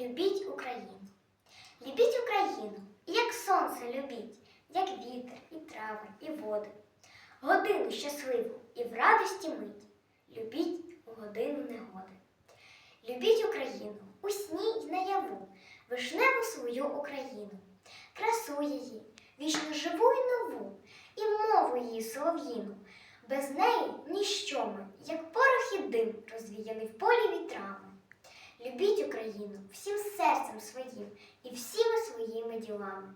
Любіть Україну. Любіть Україну, як сонце любіть, як вітер, і трави, і води. Годину щасливу і в радості мить. Любіть годину негоди. Любіть Україну у сні й наяву, вишневу свою Україну, красу її, вічно живу й нову, і мову її солов'їну. Без неї ніщо ми, як порох і дим, розвіяний в полі вітрами. Любіть Україну всім серцем своїм і всіми своїми ділами.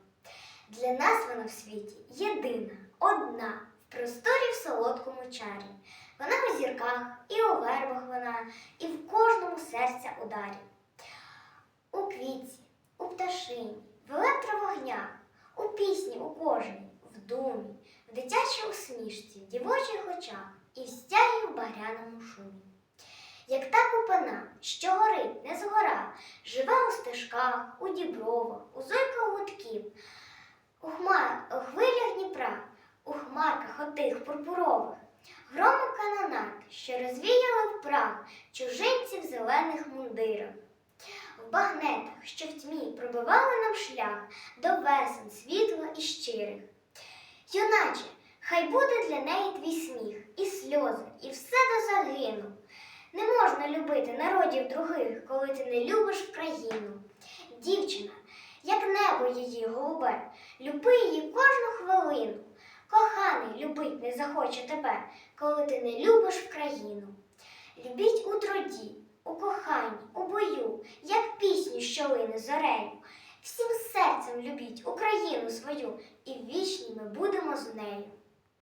Для нас вона в світі єдина, одна, в просторі в солодкому чарі. Вона у зірках, і у вербах вона, і в кожному серця ударі. У квітці, у пташині, в електровогнях, у пісні у кожній, в думі, в дитячій усмішці, в дівочих очах і в стягі в багряному шумі. Що горить не згора, живе у стежках, у дібровах, у зойках гудків, у, хмар, у хвилях Дніпра, у хмарках отих пурпурових, громом канонат, що розвіяли в прах чужинців зелених мундирах, в багнетах, що в тьмі пробивали нам шлях до весен світла і щирих. Юначе, хай буде для неї твій сміх, і сльози, і все до загину. Можна любити народів других, коли ти не любиш країну. Дівчина, як небо її голубе, люби її кожну хвилину. Коханий любить не захоче тебе, коли ти не любиш країну. Любіть у труді, у коханні, у бою, як пісню, що лине зорею. Всім серцем любіть Україну свою, і вічні ми будемо з нею.